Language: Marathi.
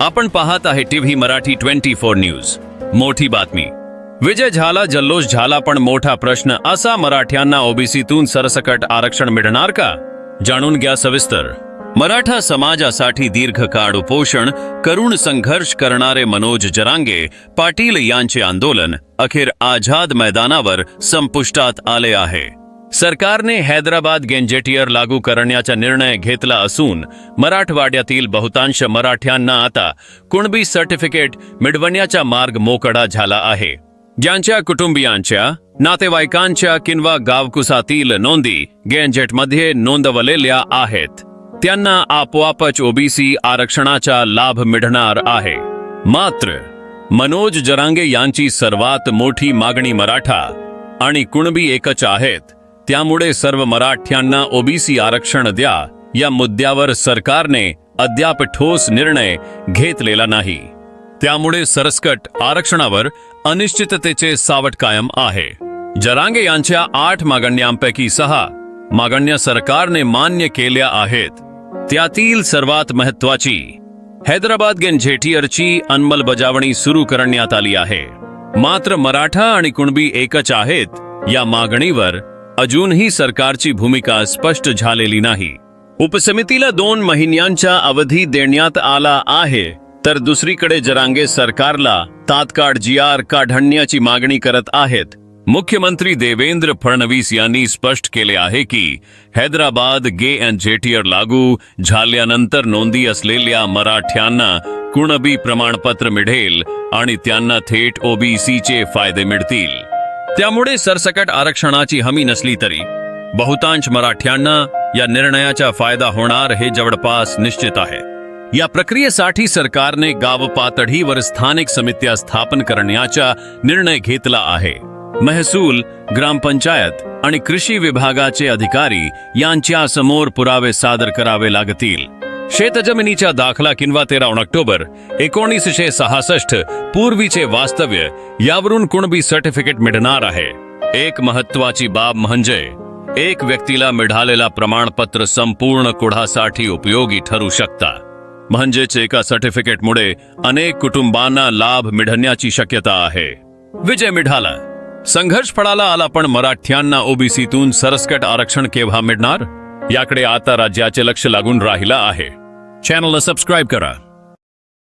आपण पाहत आहे TV Marathi twenty four news. मोठी बातमी. विजय झाला जल्लोष झाला पण मोठा प्रश्न असा मराठ्यांना ओबीसीतून सरसकट आरक्षण मिळणार का? जाणून घ्या सविस्तर. मराठा समाजासाठी दीर्घकाळ उपोषण करुण संघर्ष करणारे मनोज जरांगे पाटील यांचे आंदोलन अखेर आझाद मैदानावर संपुष्टात आले आहे. सरकारने हैदराबाद गेंजेटियर लागू करण्याचा निर्णय घेतला असून मराठवाड्यातील बहुतांश मराठ्यांना आता कुणबी सर्टिफिकेट मिळवण्याचा मार्ग मोकळा झाला आहे. ज्यांच्या कुटुंबियांच्या नातेवाईकांच्या किंवा गावकुसातील नोंदी गेंजेटमध्ये नोंदवलेल्या आहेत. त्यांना आपोआपच ओबीसी आरक्षणाचा लाभ मिळणार आहे. मात्र मनोज जरांगे यांची सर्वात मोठी मागणी मराठा आणि कुणबी एकच आहेत. त्यामुळे सर्व मराठ्यांना ओबीसी आरक्षण द्या या मुद्द्यावर सरकारने अद्याप ठोस निर्णय घेतलेला नाही. त्यामुळे सरसकट आरक्षणावर अनिश्चिततेचे सावट कायम आहे. जरांगे यांच्या आठ मागण्यांपैकी सहा मागण्या सरकारने मान्य केल्या आहेत. त्यातील सर्वात महत्वाची हैदराबाद गेंझेटियरची अंमलबजावणी सुरू करण्यात आली आहे. मात्र मराठा आणि कुणबी एकच आहेत या मागणीवर अजूनही सरकारची भूमिका स्पष्ट झालेली नाही. उपसमितीला दोन महिन्यांचा अवधी देण्यात आला आहे तर दुसरीकडे जरांगे सरकारला तात्काळ जी आर काढण्याची मागणी करत आहेत. मुख्यमंत्री देवेंद्र फडणवीस यांनी स्पष्ट केले आहे की हैदराबाद गे अँड जेटियर लागू झाल्यानंतर नोंदी असलेल्या मराठ्यांना कुणबी प्रमाणपत्र मिळेल आणि त्यांना थेट ओबीसीचे फायदे मिळतील. त्यामुळे सरसकट आरक्षणाची हमी नसली तरी बहुतांश मराठ्यांना या निर्णयाचा फायदा होणार हे जवळपास निश्चित आहे. या प्रक्रियेसाठी सरकारने गाव पातळीवर स्थानिक समित्या स्थापन करण्याचा निर्णय घेतला आहे. महसूल ग्रामपंचायत आणि कृषी विभागाचे अधिकारी यांच्या समोर पुरावे सादर करावे लागतील. शेतजमिनीचा दाखला किंवा तेरा ऑक्टोबर एकोणीसशे सहासष्ट पूर्वीचे वास्तव्य यावरून कुणबी सर्टिफिकेट मिळणार आहे. एक महत्वाची बाब म्हणजे एक व्यक्तीला मिळालेला प्रमाणपत्र संपूर्ण कुढासाठी उपयोगी ठरू शकता. म्हणजेच एका सर्टिफिकेटमुळे अनेक कुटुंबांना लाभ मिळण्याची शक्यता आहे. विजय मिळाला संघर्ष फळाला आला पण मराठ्यांना ओबीसीतून सरसकट आरक्षण केव्हा मिळणार? याकडे आता राज्याचे लक्ष लागून राहिलं आहे. channel a subscribe kara.